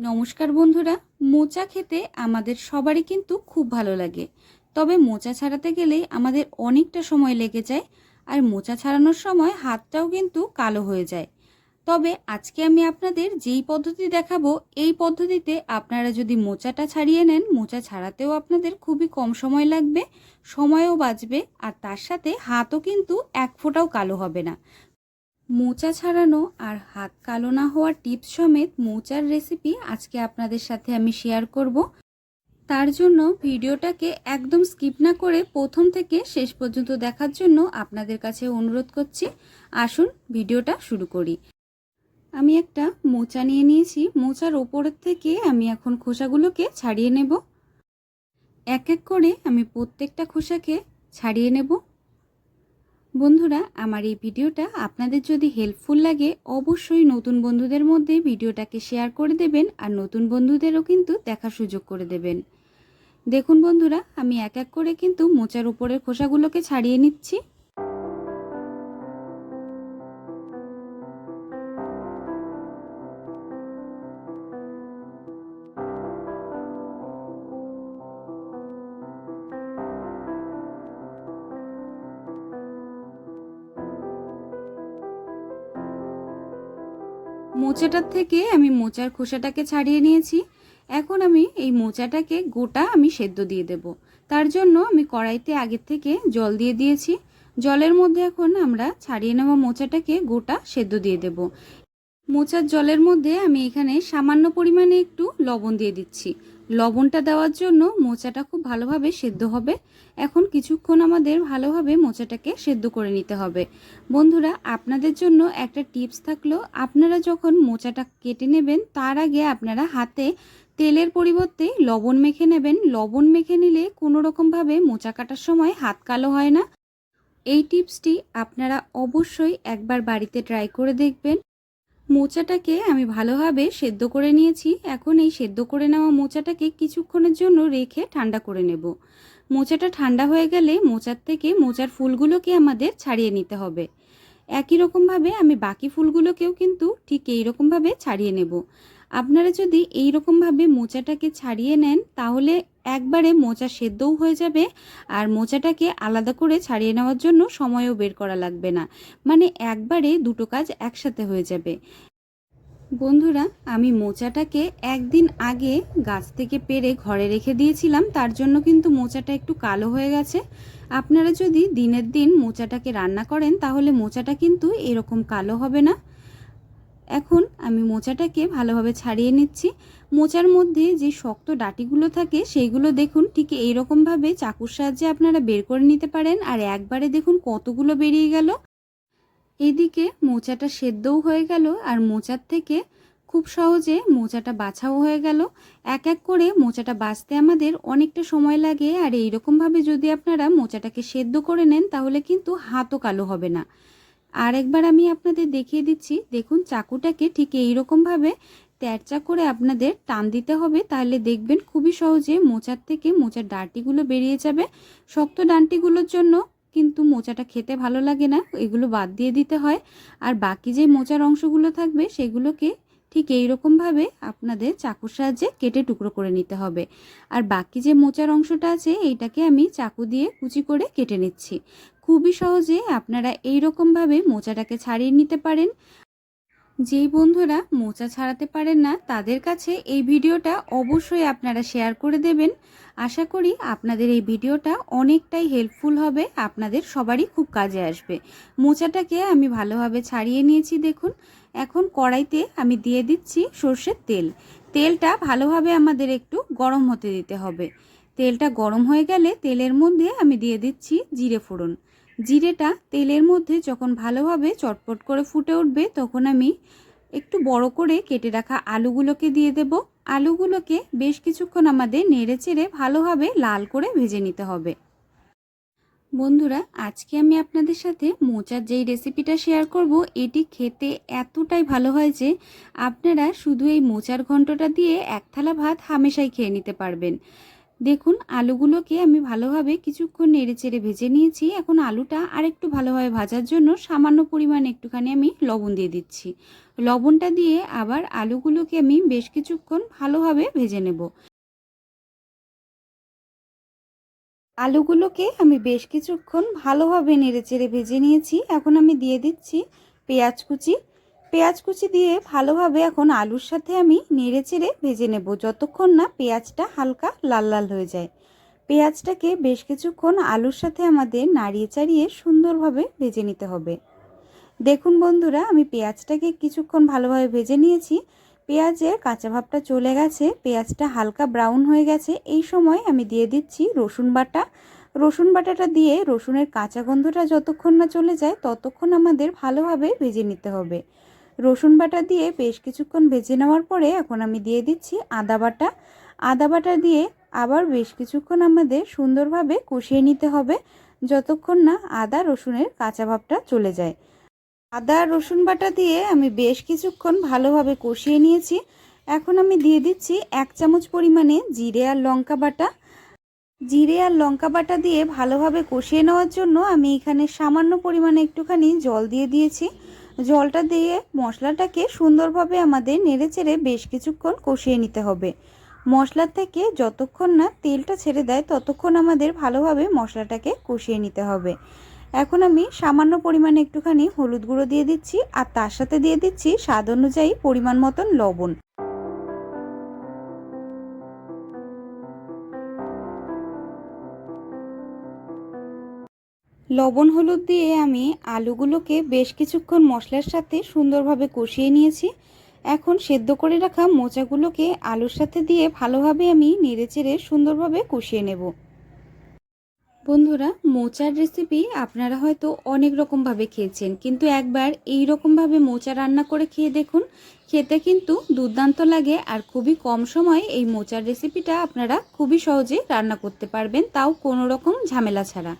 নমস্কার বন্ধুরা, মোচা খেতে আমাদের সবারই কিন্তু খুব ভালো লাগে। তবে মোচা ছাড়াতে গেলে আমাদের অনেকটা সময় লেগে যায়, আর মোচা ছাড়ানোর সময় হাতটাও কিন্তু কালো হয়ে যায়। তবে আজকে আমি আপনাদের যেই পদ্ধতি দেখাবো, এই পদ্ধতিতে আপনারা যদি মোচাটা ছাড়িয়ে নেন, মোচা ছাড়াতেও আপনাদের খুবই কম সময় লাগবে, সময়ও বাঁচবে, আর তার সাথে হাতও কিন্তু এক ফোঁটাও কালো হবে না। মোচা ছাড়ানো আর হাত কালো না হওয়ার টিপস সমেত মোচার রেসিপি আজকে আপনাদের সাথে আমি শেয়ার করব। তার জন্য ভিডিওটাকে একদম স্কিপ না করে প্রথম থেকে শেষ পর্যন্ত দেখার জন্য আপনাদের কাছে অনুরোধ করছি, আসুন ভিডিওটা শুরু করি। আমি একটা মোচা নিয়ে নিয়েছি, মোচার ওপরের থেকে আমি এখন খোসাগুলোকে ছাড়িয়ে নেব। এক এক করে আমি প্রত্যেকটা খোসাকে ছাড়িয়ে নেব। বন্ধুরা, আমার এই ভিডিওটা আপনাদের যদি হেল্পফুল লাগে, অবশ্যই নতুন বন্ধুদের মধ্যে ভিডিওটাকে শেয়ার করে দেবেন আর নতুন বন্ধুদেরও কিন্তু দেখার সুযোগ করে দেবেন। দেখুন বন্ধুরা, আমি এক এক করে কিন্তু মোচার উপরের খোসাগুলোকে ছাড়িয়ে নিচ্ছি। মোচাটার থেকে আমি মোচার খোসাটাকে ছাড়িয়ে নিয়েছি। এখন আমি এই মোচাটাকে গোটা আমি সেদ্ধ দিয়ে দেব। তার জন্য আমি কড়াইতে আগের থেকে জল দিয়ে দিয়েছি। জলের মধ্যে এখন আমরা ছাড়িয়ে নেওয়া মোচাটাকে গোটা সেদ্ধ দিয়ে দেব। মোচার জলের মধ্যে আমি এখানে সামান্য পরিমাণে একটু লবণ দিয়ে দিচ্ছি। লবণটা দেওয়ার জন্য মোচাটা খুব ভালোভাবে সেদ্ধ হবে। এখন কিছুক্ষণ আমাদের ভালোভাবে মোচাটাকে সেদ্ধ করে নিতে হবে। বন্ধুরা, আপনাদের জন্য একটা টিপস থাকল, আপনারা যখন মোচাটা কেটে নেবেন, তার আগে আপনারা হাতে তেলের পরিবর্তে লবণ মেখে নেবেন। লবণ মেখে নিলে কোনো রকমভাবে মোচা কাটার সময় হাত কালো হয় না। এই টিপসটি আপনারা অবশ্যই একবার বাড়িতে ট্রাই করে দেখবেন। মোচাটাকে আমি ভালোভাবে সেদ্ধ করে নিয়েছি। এখন এই সেদ্ধ করে নেওয়া মোচাটাকে কিছুক্ষণের জন্য রেখে ঠান্ডা করে নেব। মোচাটা ঠান্ডা হয়ে গেলে মোচার থেকে মোচার ফুলগুলোকে আমাদের ছাড়িয়ে নিতে হবে। একই রকমভাবে আমি বাকি ফুলগুলোকেও কিন্তু ঠিক এই রকমভাবে ছাড়িয়ে নেব। আপনারা যদি এই রকমভাবে মোচাটাকে ছাড়িয়ে নেন, তাহলে একবারে মোচা সেদ্ধও হয়ে যাবে আর মোচাটাকে আলাদা করে ছাড়িয়ে নেওয়ার জন্য সময়ও বের করা লাগবে না। মানে একবারে দুটো কাজ একসাথে হয়ে যাবে। বন্ধুরা, আমি মোচাটাকে একদিন আগে গাছ থেকে পেরে ঘরে রেখে দিয়েছিলাম, তার জন্য কিন্তু মোচাটা একটু কালো হয়ে গেছে। আপনারা যদি দিনের দিন মোচাটাকে রান্না করেন, তাহলে মোচাটা কিন্তু এরকম কালো হবে না। এখন আমি মোচাটাকে ভালোভাবে ছাড়িয়ে নিচ্ছি। মোচার মধ্যে যে শক্ত ডাটিগুলো থাকে, সেইগুলো দেখুন ঠিক এইরকমভাবে চাকুর সাহায্যে আপনারা বের করে নিতে পারেন। আর একবারে দেখুন কতগুলো বেরিয়ে গেল। এইদিকে মোচাটা সেদ্ধও হয়ে গেল আর মোচার থেকে খুব সহজে মোচাটা বাছাও হয়ে গেল। এক এক করে মোচাটা বাছতে আমাদের অনেকটা সময় লাগে। আর এইরকমভাবে যদি আপনারা মোচাটাকে সেদ্ধ করে নেন, তাহলে কিন্তু হাতও কালো হবে না। আর একবার আমি আপনাদের দেখিয়ে দিচ্ছি, দেখুন চাকুটাকে ঠিক এইরকমভাবে তেরচা করে আপনাদের টান দিতে হবে, তাহলে দেখবেন খুবই সহজে মোচার থেকে মোচার ডাঁটিগুলো বেরিয়ে যাবে। শক্ত ডাঁটিগুলোর জন্য কিন্তু মোচাটা খেতে ভালো লাগে না, এগুলো বাদ দিয়ে দিতে হয়। আর বাকি যে মোচার অংশগুলো থাকবে, সেগুলোকে ঠিক এই রকমভাবে আপনাদের চাকুর সাহায্যে কেটে টুকরো করে নিতে হবে। আর বাকি যে মোচার অংশটা আছে, এইটাকে আমি চাকু দিয়ে কুচি করে কেটে নিচ্ছি। খুবই সহজে আপনারা এই রকমভাবে মোচাটাকে ছাড়িয়ে নিতে পারেন। যেই বন্ধুরা মোচা ছাড়াতে পারেন না, তাদের কাছে এই ভিডিওটা অবশ্যই আপনারা শেয়ার করে দেবেন। আশা করি আপনাদের এই ভিডিওটা অনেকটাই হেল্পফুল হবে, আপনাদের সবারই খুব কাজে আসবে। মোচাটাকে আমি ভালোভাবে ছাড়িয়ে নিয়েছি, দেখুন। এখন কড়াইতে আমি দিয়ে দিচ্ছি সর্ষের তেল। তেলটা ভালোভাবে আমাদের একটু গরম হতে দিতে হবে। তেলটা গরম হয়ে গেলে তেলের মধ্যে আমি দিয়ে দিচ্ছি জিরে ফোড়ন। জিরেটা তেলের মধ্যে যখন ভালোভাবে চটপট করে ফুটে উঠবে, তখন আমি একটু বড় করে কেটে রাখা আলুগুলোকে দিয়ে দেব। আলুগুলোকে বেশ কিছুক্ষণ আমাদের নেড়ে চেড়ে ভালোভাবে লাল করে ভেজে নিতে হবে। বন্ধুরা, আজকে আমি আপনাদের সাথে মোচার যেই রেসিপিটা শেয়ার করব, এটি খেতে এতটাই ভালো হয় যে আপনারা শুধু এই মোচার ঘন্টটা দিয়ে এক থালা ভাত হামেশাই খেয়ে নিতে পারবেন। দেখুন, আলুগুলোকে আমি ভালোভাবে কিছুক্ষণ নেড়ে চেড়ে ভেজে নিয়েছি। এখন আলুটা আর একটু ভালোভাবে ভাজার জন্য সামান্য পরিমাণ একটুখানি আমি লবণ দিয়ে দিচ্ছি। লবণটা দিয়ে আবার আলুগুলোকে আমি বেশ কিছুক্ষণ ভালোভাবে ভেজে নেব। আলুগুলোকে আমি বেশ কিছুক্ষণ ভালোভাবে নেড়ে চেড়ে ভেজে নিয়েছি। এখন আমি দিয়ে দিচ্ছি পেঁয়াজ কুচি। পেঁয়াজ কুচি দিয়ে ভালোভাবে এখন আলুর সাথে আমি নেড়ে চেড়ে ভেজে নেব। যতক্ষণ না পেঁয়াজটা হালকা লাল লাল হয়ে যায়। পেঁয়াজটাকে বেশ কিছুক্ষণ আলুর সাথে আমাদের নাড়িয়ে চাড়িয়ে সুন্দরভাবে ভেজে নিতে হবে। দেখুন বন্ধুরা, আমি পেঁয়াজটাকে কিছুক্ষণ ভালোভাবে ভেজে নিয়েছি। পেঁয়াজের কাঁচা ভাবটা চলে গেছে, পেঁয়াজটা হালকা ব্রাউন হয়ে গেছে। এই সময় আমি দিয়ে দিচ্ছি রসুন বাটা। রসুন বাটাটা দিয়ে রসুনের কাঁচা গন্ধটা যতক্ষণ না চলে যায়, ততক্ষণ আমাদের ভালোভাবে ভেজে নিতে হবে। রসুন বাটা দিয়ে বেশ কিছুক্ষণ ভেজে নেওয়ার পরে এখন আমি দিয়ে দিচ্ছি আদা বাটা। আদা বাটা দিয়ে আবার বেশ কিছুক্ষণ আমাদের সুন্দরভাবে কষিয়ে নিতে হবে যতক্ষণ না আদা রসুনের কাঁচা ভাবটা চলে যায়। আদা রসুন বাটা দিয়ে আমি বেশ কিছুক্ষণ ভালোভাবে কষিয়ে নিয়েছি। এখন আমি দিয়ে দিচ্ছি এক চামচ পরিমাণে জিরে আর লঙ্কা বাটা। জিরে আর লঙ্কা বাটা দিয়ে ভালোভাবে কষিয়ে নেওয়ার জন্য আমি এখানে সামান্য পরিমাণে একটুখানি জল দিয়ে দিয়েছি। জলটা দিয়ে মশলাটাকে সুন্দরভাবে আমাদের নেড়ে চেড়ে বেশ কিছুক্ষণ কষিয়ে নিতে হবে। মশলা থেকে যতক্ষণ না তেলটা ছেড়ে দেয়, ততক্ষণ আমাদের ভালোভাবে মশলাটাকে কষিয়ে নিতে হবে। এখন আমি সামান্য পরিমাণে একটুখানি হলুদ গুঁড়ো দিয়ে দিচ্ছি আর তার সাথে দিয়ে দিচ্ছি স্বাদ অনুযায়ী পরিমাণ মতন লবণ। লবণ হলুদ দিয়ে আমি আলুগুলোকে বেশ কিছুক্ষণ মশলার সাথে সুন্দরভাবে কষিয়ে নিয়েছি। এখন সেদ্ধ করে রাখা মোচাগুলোকে আলুর সাথে দিয়ে ভালোভাবে আমি নেড়েচেড়ে সুন্দরভাবে কষিয়ে নেব। বন্ধুরা, মোচার রেসিপি আপনারা হয়তো অনেক রকমভাবে খেয়েছেন, কিন্তু একবার এই রকমভাবে মোচা রান্না করে খেয়ে দেখুন। খেতে কিন্তু দুর্দান্ত লাগে আর খুবই কম সময়ে এই মোচার রেসিপিটা আপনারা খুবই সহজে রান্না করতে পারবেন, তাও কোনো রকম ঝামেলা ছাড়া।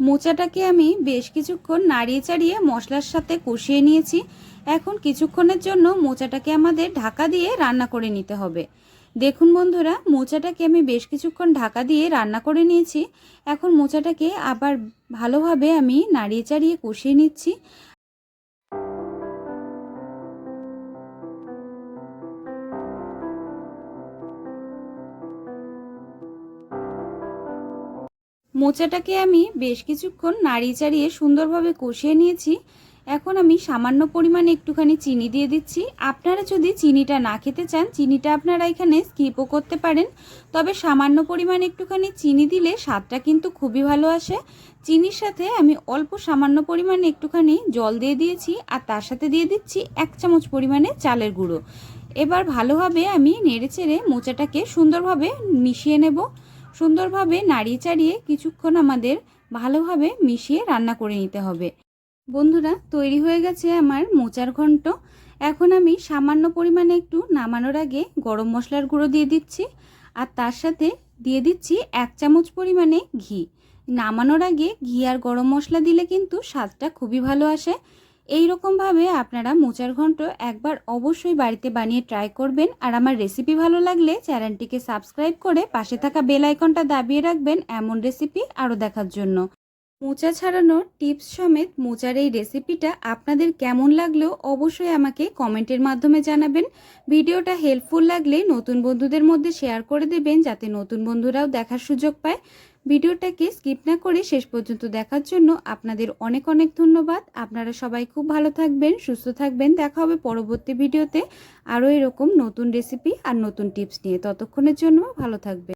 মোচাটাকে আমি বেশ কিছুক্ষণ নাড়িয়ে চাড়িয়ে মশলার সাথে কষিয়ে নিয়েছি। এখন কিছুক্ষণের জন্য মোচাটাকে আমাদের ঢাকা দিয়ে রান্না করে নিতে হবে। দেখুন বন্ধুরা, মোচাটাকে আমি বেশ কিছুক্ষণ ঢাকা দিয়ে রান্না করে নিয়েছি। এখন মোচাটাকে আবার ভালোভাবে আমি নাড়িয়ে চাড়িয়ে কষিয়ে নিচ্ছি। মোচাটাকে আমি বেশ কিছুক্ষণ নাড়িয়ে চাড়িয়ে সুন্দরভাবে কষিয়ে নিয়েছি। এখন আমি সামান্য পরিমাণে একটুখানি চিনি দিয়ে দিচ্ছি। আপনারা যদি চিনিটা না খেতে চান, চিনিটা আপনারা এখানে স্কিপও করতে পারেন। তবে সামান্য পরিমাণে একটুখানি চিনি দিলে স্বাদটা কিন্তু খুবই ভালো আসে। চিনির সাথে আমি অল্প সামান্য পরিমাণে একটুখানি জল দিয়ে দিয়েছি আর তার সাথে দিয়ে দিচ্ছি এক চামচ পরিমাণে চালের গুঁড়ো। এবার ভালোভাবে আমি নেড়ে চেড়ে মোচাটাকে সুন্দরভাবে মিশিয়ে নেব। সুন্দরভাবে নাড়িয়ে চাড়িয়ে কিছুক্ষণ আমাদের ভালোভাবে মিশিয়ে রান্না করে নিতে হবে। বন্ধুরা, তৈরি হয়ে গেছে আমার মোচার ঘন্ট। এখন আমি সামান্য পরিমাণে একটু নামানোর আগে গরম মশলার গুঁড়ো দিয়ে দিচ্ছি আর তার সাথে দিয়ে দিচ্ছি এক চামচ পরিমাণে ঘি। নামানোর আগে ঘি আর গরম মশলা দিলে কিন্তু স্বাদটা খুবই ভালো আসে। এই রকমভাবে আপনারা মোচার ঘন্ট একবার অবশ্যই বাড়িতে বানিয়ে ট্রাই করবেন। আর আমার রেসিপি ভালো লাগলে চ্যানেলটিকে সাবস্ক্রাইব করে পাশে থাকা বেল আইকনটা দাবিয়ে রাখবেন এমন রেসিপি আরও দেখার জন্য। মোচা ছাড়ানোর টিপস সমেত মোচার এই রেসিপিটা আপনাদের কেমন লাগল অবশ্যই আমাকে কমেন্টের মাধ্যমে জানাবেন। ভিডিওটা হেল্পফুল লাগলে নতুন বন্ধুদের মধ্যে শেয়ার করে দেবেন যাতে নতুন বন্ধুরাও দেখার সুযোগ পায়। ভিডিওটাকে স্কিপ না করে শেষ পর্যন্ত দেখার জন্য আপনাদের অনেক অনেক ধন্যবাদ। আপনারা সবাই খুব ভালো থাকবেন, সুস্থ থাকবেন। দেখা হবে পরবর্তী ভিডিওতে। আরও এরকম নতুন রেসিপি আর নতুন টিপস নিয়ে। ততক্ষণের জন্য ভালো থাকবেন।